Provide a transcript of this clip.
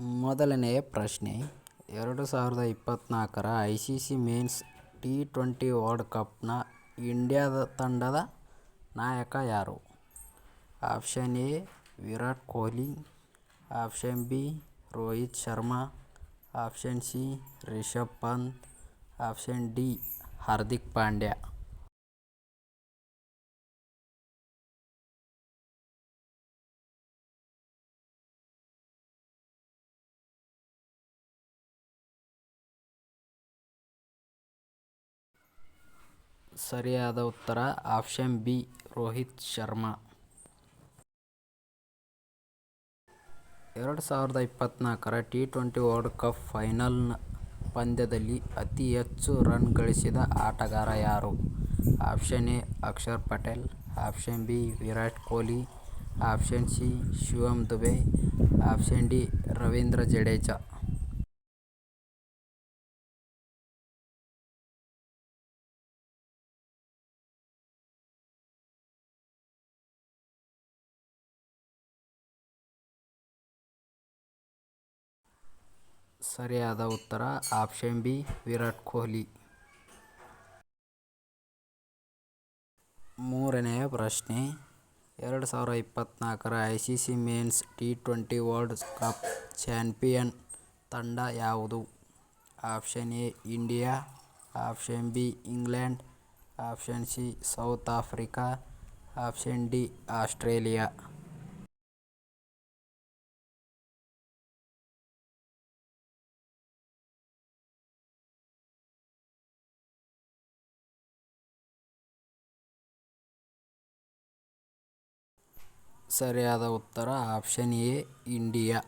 ಮೊದಲನೆಯ ಪ್ರಶ್ನೆ, ಎರಡು ಸಾವಿರದ ಇಪ್ಪತ್ತ್ನಾಲ್ಕರ I C C men's T twenty world ಕಪ್ನ ಇಂಡಿಯಾದ ತಂಡದ ನಾಯಕ ಯಾರು? Option A, Virat Kohli, option B, Rohit Sharma, option C, Rishabh Pant, option D, Hardik Pandya. ಸರಿಯಾದ ಉತ್ತರ, ಆಪ್ಷನ್ ಬಿ, ರೋಹಿತ್ ಶರ್ಮಾ. ಎರಡು ಸಾವಿರದ ಇಪ್ಪತ್ನಾಲ್ಕರ T twenty world cup final ಪಂದ್ಯದಲ್ಲಿ ಅತಿ ಹೆಚ್ಚು ರನ್ ಗಳಿಸಿದ ಆಟಗಾರ ಯಾರು? Option A, Axar Patel. Option B, Virat Kohli. Option C, Shivam Dube. Option D, Ravindra Jadeja. ಸರಿಯಾದ ಉತ್ತರ ಆಪ್ಷನ್ ಬಿ, ವಿರಾಟ್ ಕೊಹ್ಲಿ. ಮೂರನೆಯ ಪ್ರಶ್ನೆ, ಎರಡು ಸಾವಿರ ಇಪ್ಪತ್ತ್ನಾಲ್ಕರ I C C men's T twenty world cup champion ತಂಡ ಯಾವುದು? Option A, India, option B, England, option C, South Africa, option D, Australia. ಸರಿಯಾದ ಉತ್ತರ ಆಪ್ಷನ್ ಎ ಇಂಡಿಯಾ.